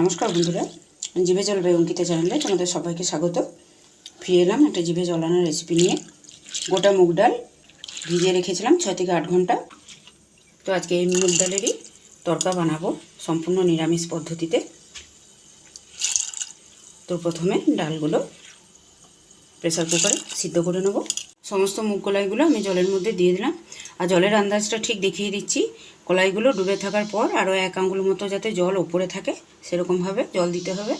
নমস্কার বন্ধুরা, জিভে জল অঙ্কিতা চ্যানেলে তোমাদের সবাইকে স্বাগত। ফিরে এলাম একটা জিভে জলানোর রেসিপি নিয়ে। গোটা মুগ ডাল ভিজিয়ে রেখেছিলাম ছয় থেকে আট ঘণ্টা। তো আজকে এই মুগ ডালেরই তরকা বানাবো সম্পূর্ণ নিরামিষ পদ্ধতিতে। তো প্রথমে ডালগুলো প্রেসার কুকারে সিদ্ধ করে নেব। সমস্ত মুগ কলাইগুলো আমি জলের মধ্যে দিয়ে দিলাম। আর জলের আন্দাজটা ঠিক দেখিয়ে দিচ্ছি। কলাইগুলো ডুবে থাকার পর আরও এক আঙ্গুল মতো যাতে জল ওপরে থাকে, সেরকমভাবে জল দিতে হবে।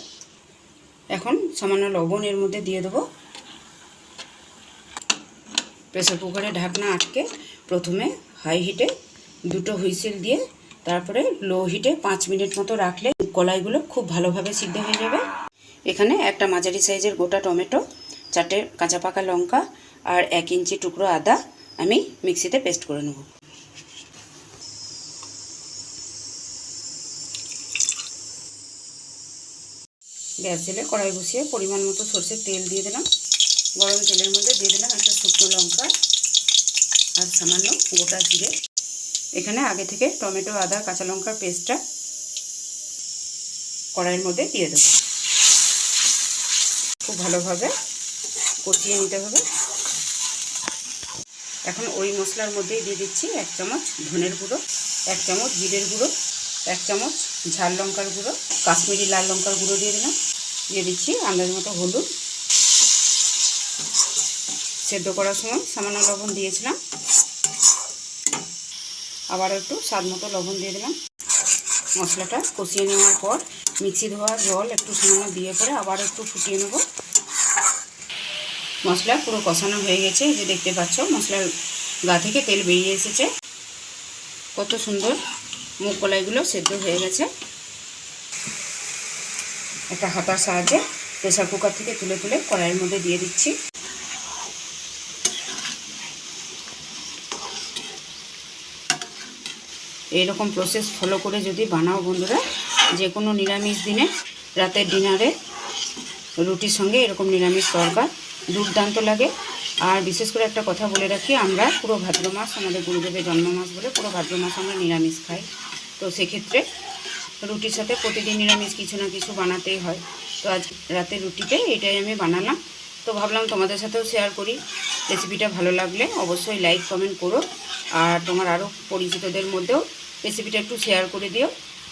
এখন সামান্য লবণ এর মধ্যে দিয়ে দেবো। প্রেসার কুকারে ঢাকনা আটকে প্রথমে হাই হিটে দুটো হুইসেল দিয়ে তারপরে লো হিটে পাঁচ মিনিট মতো রাখলে কলাইগুলো খুব ভালোভাবে সিদ্ধ হয়ে যাবে। এখানে একটা মাঝারি সাইজের গোটা টমেটো চারটে কাঁচা পাকা লঙ্কা আর এক ইঞ্চি টুকরো আদা আমি মিক্সিতে পেস্ট করে নেব। গ্যাস জেলে কড়াই বসিয়ে পরিমাণ মতো সর্ষের তেল দিয়ে দিলাম। গরম তেলের মধ্যে দিয়ে দিলাম একটা শুকনো লঙ্কা আর সামান্য গোটা জিরে। এখানে আগে থেকে টমেটো, আদা, কাঁচা লঙ্কার পেস্টটা কড়াইয়ের মধ্যে দিয়ে দেবো। খুব ভালোভাবে কষিয়ে নিতে হবে। এখন ওই মশলার মধ্যেই দিয়ে দিচ্ছি এক চামচ ধনের গুঁড়ো, এক চামচ জিরের গুঁড়ো, এক চামচ ঝাল লঙ্কার গুঁড়ো, কাশ্মীরি লাল লঙ্কার গুঁড়ো দিয়ে দিলাম। দিয়ে দিচ্ছি আন্দাজ মতো হলুদ। সেদ্ধ করার সময় সামান্য লবণ দিয়েছিলাম। আবার একটু স্বাদ মতো লবণ দিয়ে দিলাম। মশলাটা কষিয়ে নেওয়ার পর মিক্সি ধোয়া জল একটু সামান্য দিয়ে পরে আবার একটু ফুটিয়ে নেব। মশলা পুরো কষানো হয়ে গেছে যে দেখতে পাচ্ছ, মশলার গা থেকে তেল বেরিয়ে এসেছে। কত সুন্দর মুগ কলাইগুলো সেদ্ধ হয়ে গেছে। একটা হাতার সাহায্যে প্রেসার কুকার থেকে তুলে তুলে কড়াইয়ের মধ্যে দিয়ে দিচ্ছি। এইরকম প্রসেস ফলো করে যদি বানাও বন্ধুরা যে কোনো নিরামিষ দিনে, রাতের ডিনারে রুটির সঙ্গে এরকম নিরামিষ তরকা দুর্দান্ত লাগে। আর বিশেষ করে একটা কথা বলে রাখি, আমরা পুরো ভাদ্র মাস আমাদের গুরুদেবের জন্ম মাস বলে পুরো ভাদ্র মাস আমরা নিরামিষ খাই। তো সেক্ষেত্রে রুটির সাথে প্রতিদিন নিরামিষ কিছু না কিছু বানাতেই হয়। তো আজ রাতে রুটিতে এটাই আমি বানালাম। তো ভাবলাম তোমাদের সাথেও শেয়ার করি। রেসিপিটা ভালো লাগলে অবশ্যই লাইক কমেন্ট করো। আর তোমার আরও পরিচিতদের মধ্যেও রেসিপিটা একটু শেয়ার করে দিও।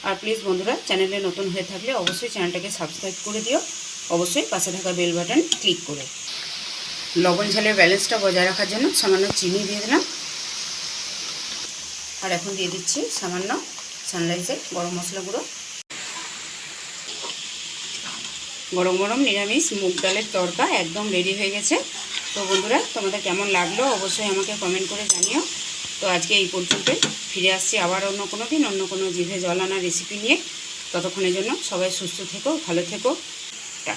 আর প্লিজ বন্ধুরা চ্যানেলে নতুন হয়ে থাকলে অবশ্যই চ্যানেলটাকে সাবস্ক্রাইব করে দিও। অবশ্যই পাশে থাকা বেল বাটন ক্লিক করে। লবণ ঝালের ব্যালেন্সটা বজায় রাখার জন্য সামান্য চিনি দিয়ে দিলাম। আর এখন দিয়ে দিচ্ছি সামান্য সানরাইজের গরম মশলা গুঁড়ো। গরম গরম নিরামিষ মুগ ডালের তরকা একদম রেডি হয়ে গেছে। তো বন্ধুরা, তোমাদের কেমন লাগল অবশ্যই আমাকে কমেন্ট করে জানিও। তো আজকে এই পর্যন্তই। ফিরে আসছি আবার অন্য কোনো দিন, অন্য কোনো জিভে জল আনা রেসিপি নিয়ে। ততক্ষণের জন্য সবাই সুস্থ থেকো, ভালো থেকো। টাটা।